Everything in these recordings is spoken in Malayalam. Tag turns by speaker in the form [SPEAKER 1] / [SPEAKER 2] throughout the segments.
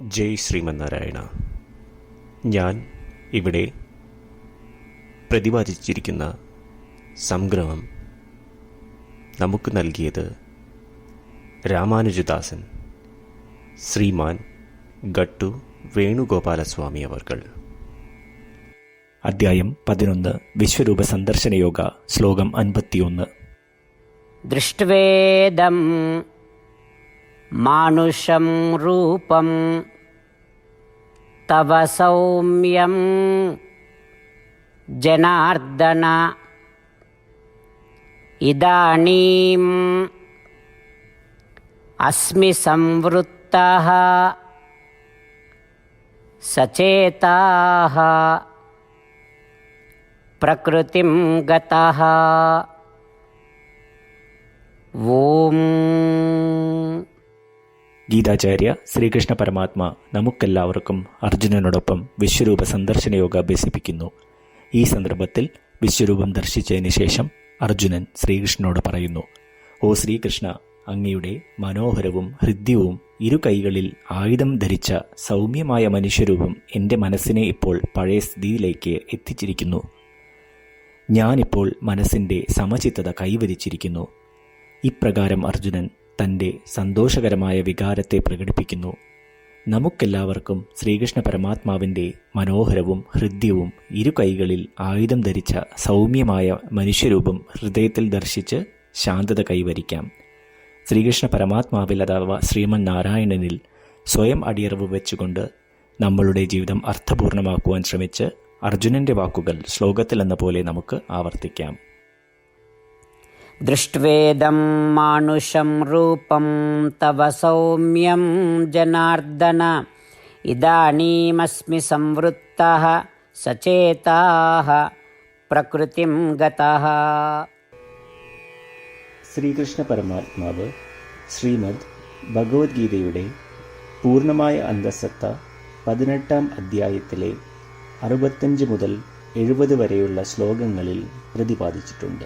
[SPEAKER 1] ജയ് ശ്രീമന്നാരായണ. ഞാൻ ഇവിടെ പ്രതിപാദിച്ചിരിക്കുന്ന സംഗ്രഹം നമുക്ക് നൽകിയത് രാമാനുജദാസൻ ശ്രീമാൻ ഗട്ടു വേണുഗോപാലസ്വാമി അവർകൾ.
[SPEAKER 2] അധ്യായം പതിനൊന്ന് വിശ്വരൂപ സന്ദർശന യോഗ ശ്ലോകം അൻപത്തിയൊന്ന്.
[SPEAKER 3] ദൃഷ്ടവേദം मानुषं रूपं तव सौम्यं जनार्दन इदानीम् अस्मि संवृत्तः सचेताः प्रकृतिं गतः ഓം
[SPEAKER 2] ഗീതാചാര്യ ശ്രീകൃഷ്ണ പരമാത്മ നമുക്കെല്ലാവർക്കും അർജുനനോടൊപ്പം വിശ്വരൂപ സന്ദർശന യോഗ അഭ്യസിപ്പിക്കുന്നു ഈ സന്ദർഭത്തിൽ വിശ്വരൂപം ദർശിച്ചതിന് ശേഷം അർജുനൻ ശ്രീകൃഷ്ണനോട് പറയുന്നു ഓ ശ്രീകൃഷ്ണ അങ്ങയുടെ മനോഹരവും ഹൃദ്യവും ഇരു കൈകളിൽ ആയുധം ധരിച്ച സൗമ്യമായ മനുഷ്യരൂപം എന്റെ മനസ്സിനെ ഇപ്പോൾ പഴയ സ്ഥിതിയിലേക്ക് എത്തിച്ചിരിക്കുന്നു. ഞാനിപ്പോൾ മനസ്സിന്റെ സമചിത്തത കൈവരിച്ചിരിക്കുന്നു. ഇപ്രകാരം അർജുനൻ തന്റെ സന്തോഷകരമായ വികാരത്തെ പ്രകടിപ്പിക്കുന്നു. നമുക്കെല്ലാവർക്കും ശ്രീകൃഷ്ണ പരമാത്മാവിന്റെ മനോഹരവും ഹൃദ്യവും ഇരു കൈകളിൽ ആയുധം ധരിച്ച സൗമ്യമായ മനുഷ്യരൂപം ഹൃദയത്തിൽ ദർശിച്ച് ശാന്തത കൈവരിക്കാം. ശ്രീകൃഷ്ണ പരമാത്മാവിൽ അഥവാ ശ്രീമൻ നാരായണനിൽ സ്വയം അടിയറവ് വെച്ചുകൊണ്ട് നമ്മളുടെ ജീവിതം അർത്ഥപൂർണമാക്കുവാൻ ശ്രമിച്ച് അർജുനന്റെ വാക്കുകൾ ശ്ലോകത്തിൽ എന്ന പോലെ നമുക്ക് ആവർത്തിക്കാം.
[SPEAKER 3] दृष्ट्वेदं मानुषं रूपं तव सौम्यं जनार्दन इदानीमस्मि संवृत्तः सचेताः प्रकृतिं गतः
[SPEAKER 2] ശ്രീകൃഷ്ണ പരമാത്മാവ് ശ്രീമദ് ഭഗവത്ഗീതയുടെ പൂർണ്ണമായ അന്തസത്ത പതിനെട്ടാം അധ്യായത്തിലെ അറുപത്തഞ്ച് മുതൽ എഴുപത് വരെയുള്ള ശ്ലോകങ്ങളിൽ പ്രതിപാദിച്ചിട്ടുണ്ട്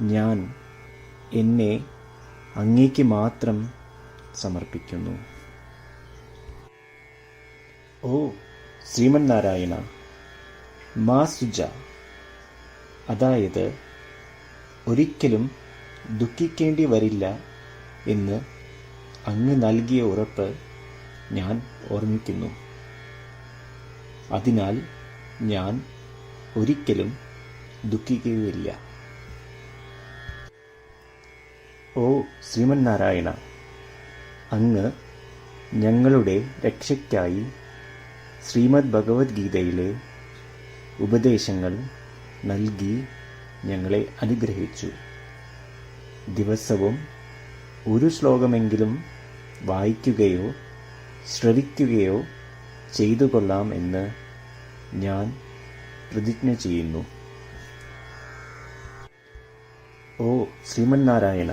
[SPEAKER 2] ഞാൻ എന്നെ അങ്ങേക്ക് മാത്രം സമർപ്പിക്കുന്നു. ഓ ശ്രീമന്നാരായണ മാ സുജ. അതായത് ഒരിക്കലും ദുഃഖിക്കേണ്ടി വരില്ല എന്ന് അങ്ങ് നൽകിയ ഉറപ്പ് ഞാൻ ഓർമ്മിക്കുന്നു. അതിനാൽ ഞാൻ ഒരിക്കലും ദുഃഖിക്കുകയില്ല. ഓ ശ്രീമന്നാരായണ അങ്ങ് ഞങ്ങളുടെ രക്ഷയ്ക്കായി ശ്രീമദ് ഭഗവത്ഗീതയിലെ ഉപദേശങ്ങൾ നൽകി ഞങ്ങളെ അനുഗ്രഹിച്ചു. ദിവസവും ഒരു ശ്ലോകമെങ്കിലും വായിക്കുകയോ ശ്രവിക്കുകയോ ചെയ്തു കൊള്ളാം എന്ന് ഞാൻ പ്രതിജ്ഞ ചെയ്യുന്നു. ഓ ശ്രീമന്നാരായണ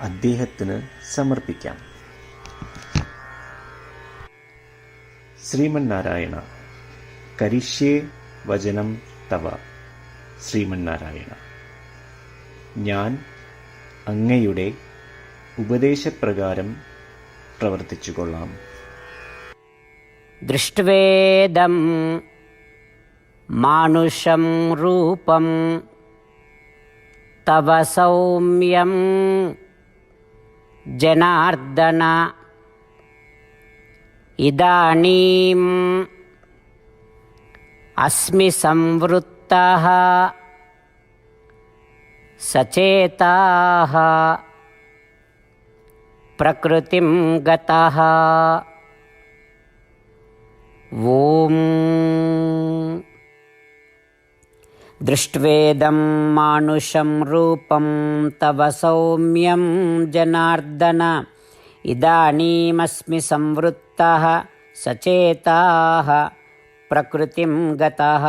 [SPEAKER 2] അദ്ദേഹത്തിന് സമർപ്പിക്കാം. ശ്രീമന്നാരായണ കരിഷ്യേ വചനം തവ. ശ്രീമന്നാരായണ ഞാൻ അങ്ങയുടെ ഉപദേശപ്രകാരം പ്രവർത്തിച്ചുകൊള്ളാം.
[SPEAKER 3] ദൃഷ്ടവേദം മാനുഷം രൂപം തവ സൗമ്യം జనార్దన. ఇదానీం అస్మి సంవృత్త సచేతా ప్రకృతిం గత. ఓం दृष्ट्वेदं मानुषं रूपं तव सौम्यं जनार्दन इदानीमस्मि संवृत्तः सचेताः प्रकृतिं गतः